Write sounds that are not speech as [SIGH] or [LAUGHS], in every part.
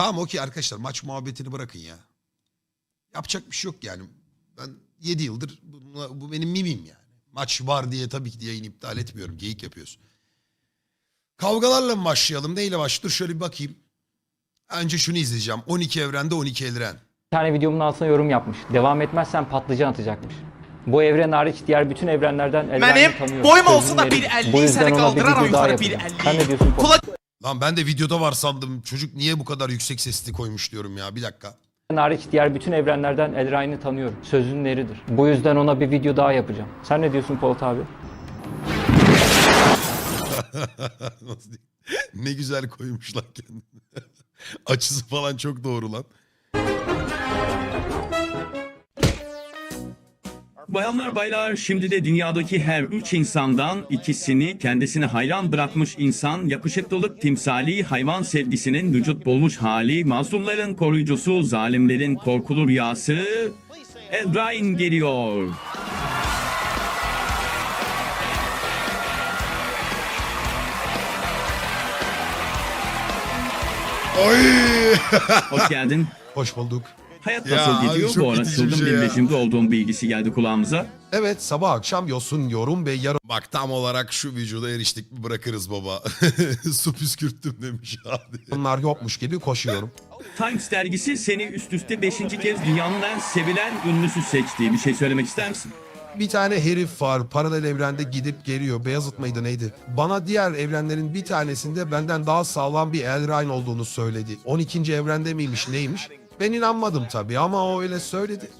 Tamam okey arkadaşlar maç muhabbetini bırakın ya. Yapacak bir şey yok yani. Ben 7 yıldır bununla- bu benim mimim yani. Maç var diye tabii ki yayın iptal etmiyorum. Geyik yapıyoruz. Kavgalarla mı başlayalım? Neyle başlayalım? Dur şöyle bir bakayım. Önce şunu izleyeceğim. 12 evrende 12 eldiren. Bir tane videomun altına yorum yapmış. Devam etmezsen patlıcan atacakmış. Bu evren hariç diğer bütün evrenlerden Benim tanıyorum. boyum Sözün olsa da eri. 1.50 Bu yüzden seni ona bir kaldıramam video daha yukarı yapacağım. 1.50. Sen ne diyorsun? Kula- Lan ben de videoda var sandım. Çocuk niye bu kadar yüksek sesli koymuş diyorum ya. Bir dakika. hariç diğer bütün evrenlerden Eldrain'i tanıyorum. Sözün eridir. Bu yüzden ona bir video daha yapacağım. Sen ne diyorsun Polat abi? Nasıl [LAUGHS] diyeyim? ne güzel koymuşlar kendini. [LAUGHS] Açısı falan çok doğru lan. Bayanlar baylar şimdi de dünyadaki her üç insandan ikisini kendisine hayran bırakmış insan yakışıklılık timsali hayvan sevgisinin vücut bulmuş hali mazlumların koruyucusu zalimlerin korkulu rüyası Eldrain geliyor. Oy! Hoş geldin. Hoş bulduk. Hayat Ya nasıl gidiyor? çok Bu ara itici bir çılgın şey bir ya. rejimde olduğum bilgisi geldi kulağımıza. Evet sabah akşam yosun, yorum ve yarım. Bak tam olarak şu vücuda eriştik mi bırakırız baba. [LAUGHS] Su püskürttüm demiş abi. Bunlar yokmuş gibi koşuyorum. Times dergisi seni üst üste 5. kez dünyanın en sevilen ünlüsü seçti. Bir şey söylemek ister misin? Bir tane herif var paralel evrende gidip geliyor. Beyazıt mıydı neydi? Bana diğer evrenlerin bir tanesinde benden daha sağlam bir Eldrain olduğunu söyledi. 12. evrende miymiş neymiş? Ben inanmadım tabii ama o öyle söyledi.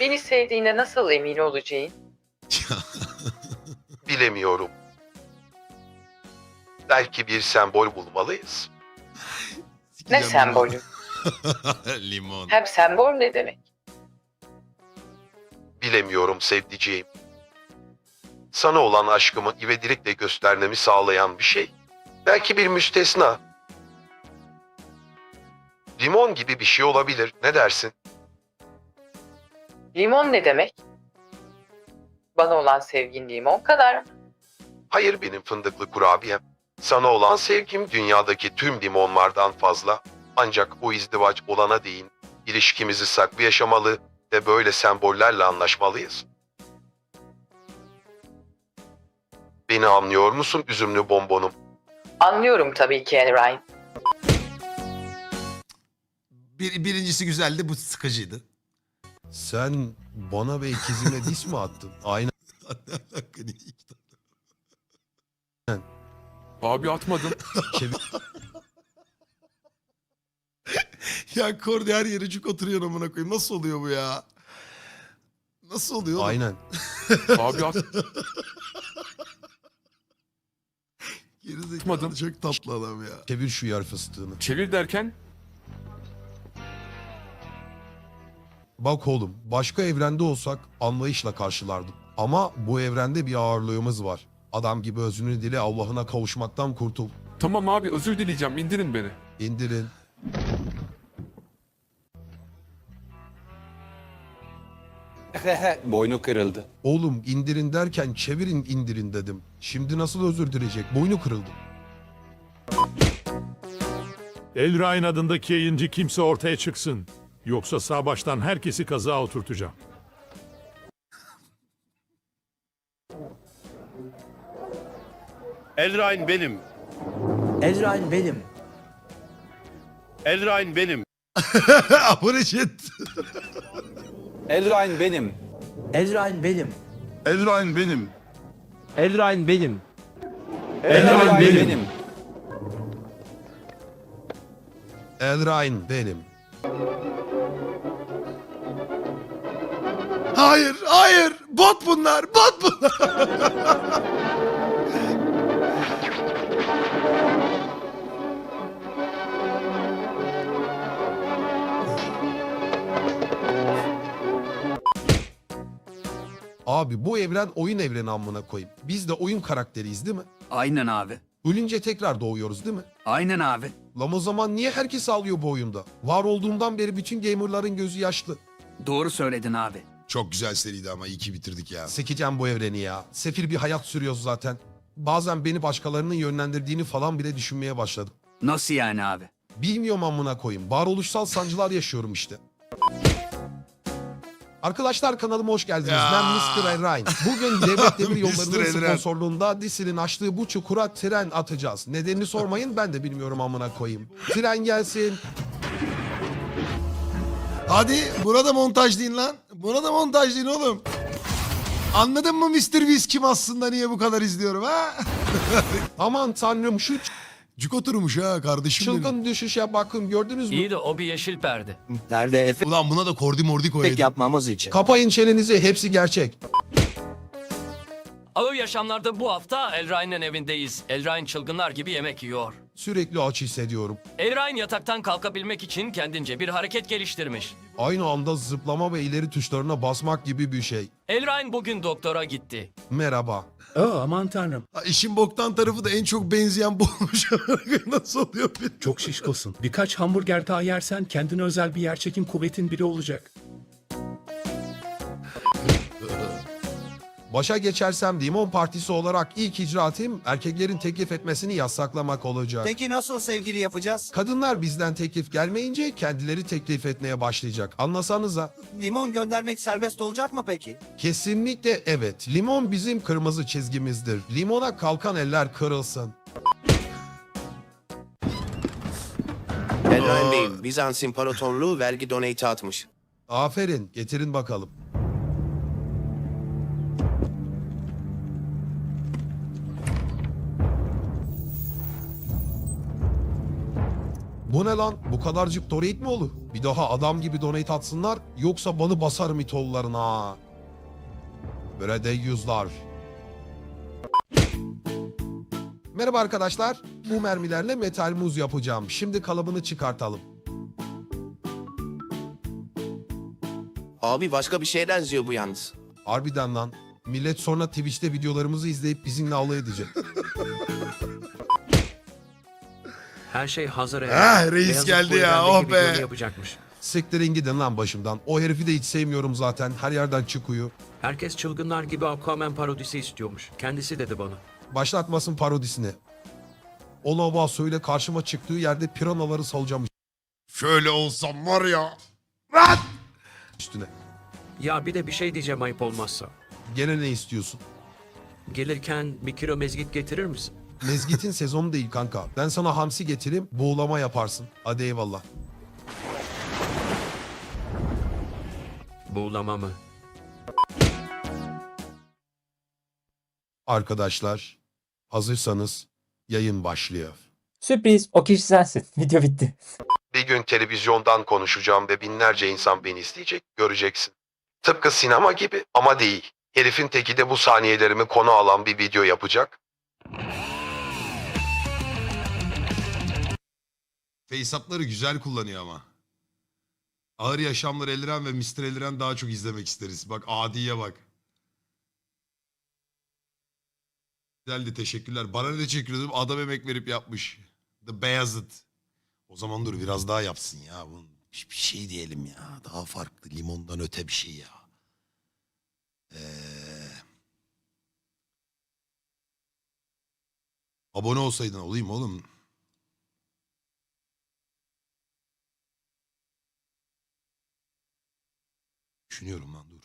Beni sevdiğine nasıl emin olacağım? [LAUGHS] Bilemiyorum. Belki bir sembol bulmalıyız. [LAUGHS] Ne sembolü? [LAUGHS] Limon. Hem sembol ne demek? Bilemiyorum sevdiceğim. Sana olan aşkımı ivedilikle göstermemi sağlayan bir şey. Belki bir müstesna. Limon gibi bir şey olabilir. Ne dersin? Limon ne demek? Bana olan sevgin limon kadar mı? Hayır benim fındıklı kurabiyem. Sana olan sevgim dünyadaki tüm limonlardan fazla. Ancak o izdivaç olana değin ilişkimizi saklı yaşamalı ve böyle sembollerle anlaşmalıyız. Beni anlıyor musun üzümlü bonbonum? Anlıyorum tabii ki Elrain. Bir, birincisi güzeldi bu sıkıcıydı. Sen bana ve ikizime dis mi attın? Aynen. Abi atmadım. ya Kordi her yere cuk oturuyor amına koyayım. Nasıl oluyor bu ya? Nasıl oluyor? Aynen. Abi at. Gerizekalı Atmadım. çok tatlı adam ya. Çevir şu yer fıstığını. Çevir derken Bak oğlum başka evrende olsak anlayışla karşılardım. Ama bu evrende bir ağırlığımız var. Adam gibi özünü dile Allah'ına kavuşmaktan kurtul. tamam abi özür dileyeceğim indirin beni. İndirin. [LAUGHS] Boynu kırıldı. Oğlum indirin derken çevirin indirin dedim. Şimdi nasıl özür dileyecek? Boynu kırıldı. Elrain adındaki yayıncı kimse ortaya çıksın. Yoksa sağ baştan herkesi kaza oturtacağım. Elrain benim. Ezrail benim. Elrain benim. [LAUGHS] Abone chat. Ezrail benim. Ezrail benim. Elrain benim. Ezrail benim. Ezrail benim. Elrain benim. Hayır, hayır. Bot bunlar, bot bunlar. Abi bu evren oyun evreni amına koyayım. Biz de oyun karakteriyiz değil mi? Aynen abi. Ölünce tekrar doğuyoruz değil mi? Aynen abi. Lan o zaman niye herkes ağlıyor bu oyunda? Var olduğumdan beri bütün gamerların gözü yaşlı. Doğru söyledin abi. Çok güzel seriydi ama iyi ki bitirdik ya. Sekeceğim bu evreni ya. Sefil bir hayat sürüyoruz zaten. Bazen beni başkalarının yönlendirdiğini falan bile düşünmeye başladım. Nasıl yani abi? Bilmiyorum amına koyayım. Varoluşsal sancılar yaşıyorum işte. Arkadaşlar kanalıma hoş geldiniz. Ya. Ben Mr. Errain. Bugün Devlet [LAUGHS] Demir. Yolları'nın sponsorluğunda Disi'nin açtığı bu çukura tren atacağız. Nedenini sormayın ben de bilmiyorum amına koyayım. Tren gelsin. Hadi burada montaj deyin lan. Burada montaj deyin oğlum. Anladın mı Mr. Wiz kim aslında niye bu kadar izliyorum ha? [LAUGHS] Aman tanrım şu Cuk oturmuş ha kardeşim Çılgın düşüşe bakın gördünüz mü? İyi de o bir yeşil perde. Nerede Efe? Ulan buna da kordi mordi koyayım. yapmamız için. Kapayın çenenizi hepsi gerçek. Ağır yaşamlarda bu hafta Elrain'in evindeyiz. Elrain çılgınlar gibi yemek yiyor. Sürekli aç hissediyorum. Elrain yataktan kalkabilmek için kendince bir hareket geliştirmiş. Aynı anda zıplama ve ileri tuşlarına basmak gibi bir şey. Elrain bugün doktora gitti. Merhaba. Oh, aman tanrım. İşin boktan tarafı da en çok benzeyen bu olmuş. [LAUGHS] Nasıl oluyor? Çok şişkosun. Birkaç hamburger daha yersen kendine özel bir yerçekim kuvvetin biri olacak. Başa geçersem Limon Partisi olarak ilk icraatim erkeklerin teklif etmesini yasaklamak olacak. Peki nasıl sevgili yapacağız? Kadınlar bizden teklif gelmeyince kendileri teklif etmeye başlayacak. Anlasanıza. Limon göndermek serbest olacak mı peki? Kesinlikle evet. Limon bizim kırmızı çizgimizdir. Limona kalkan eller kırılsın. Elrain Bey'im, Bizans İmparatorluğu vergi donate atmış. Aferin. Getirin bakalım. Bu ne lan? Bu kadarcık donate mi olur? Bir daha adam gibi donate atsınlar yoksa banı basarım itollarına. Böyle de yüzler. Merhaba arkadaşlar. Bu mermilerle metal muz yapacağım. Şimdi kalıbını çıkartalım. Abi başka bir şeye benziyor bu yalnız. Harbiden lan. Millet sonra Twitch'te videolarımızı izleyip bizimle alay edecek. [LAUGHS] Her şey hazır Ah, reis Beyazıt geldi bu ya, oh be. yapacakmış. Siktirin gidin lan başımdan. O herifi de hiç sevmiyorum zaten. Her yerden çıkıyor. Herkes çılgınlar gibi Aquaman parodisi istiyormuş. Kendisi dedi bana. Başlatmasın parodisini. O lava söyle karşıma çıktığı yerde piranaları salacağım. Şöyle olsam var ya. Lan! Üstüne. Ya bir de bir şey diyeceğim ayıp olmazsa. Gene ne istiyorsun? Gelirken bir kilo mezgit getirir misin? Mezgit'in sezonu değil kanka. Ben sana hamsi getireyim, buğulama yaparsın. Hadi eyvallah. Buğulama mı? Arkadaşlar, hazırsanız yayın başlıyor. Sürpriz o kişi sensin. [LAUGHS] Video bitti. Bir gün televizyondan konuşacağım ve binlerce insan beni isteyecek, göreceksin. Tıpkı sinema gibi ama değil. Herifin teki de bu saniyelerimi konu alan bir video yapacak. Faceup'ları güzel kullanıyor ama. Ağır Yaşamlar Eliren ve Mr. Eliren daha çok izlemek isteriz. Bak Adi'ye bak. Güzeldi teşekkürler. Bana ne teşekkür ederim. Adam emek verip yapmış. The Beyazıt. O zaman dur biraz daha yapsın ya. Bunun bir şey diyelim ya. Daha farklı. Limondan öte bir şey ya. Ee... Abone olsaydın olayım oğlum. Düşünüyorum lan dur.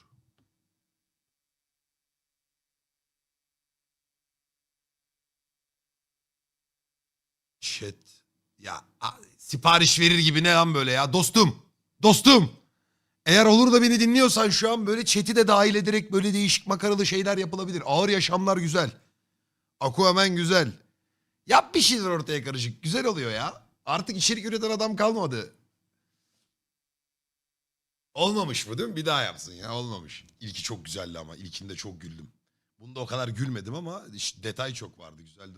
Chat. Ya a- sipariş verir gibi ne lan böyle ya dostum. Dostum. Eğer olur da beni dinliyorsan şu an böyle chat'i de dahil ederek böyle değişik makaralı şeyler yapılabilir. Ağır yaşamlar güzel. Aquaman güzel. Yap bir şeyler ortaya karışık. Güzel oluyor ya. Artık içerik üreten adam kalmadı. Olmamış mı değil mi? Bir daha yapsın ya. Olmamış. İlki çok güzeldi ama. İlkinde çok güldüm. Bunda o kadar gülmedim ama işte detay çok vardı. Güzeldi.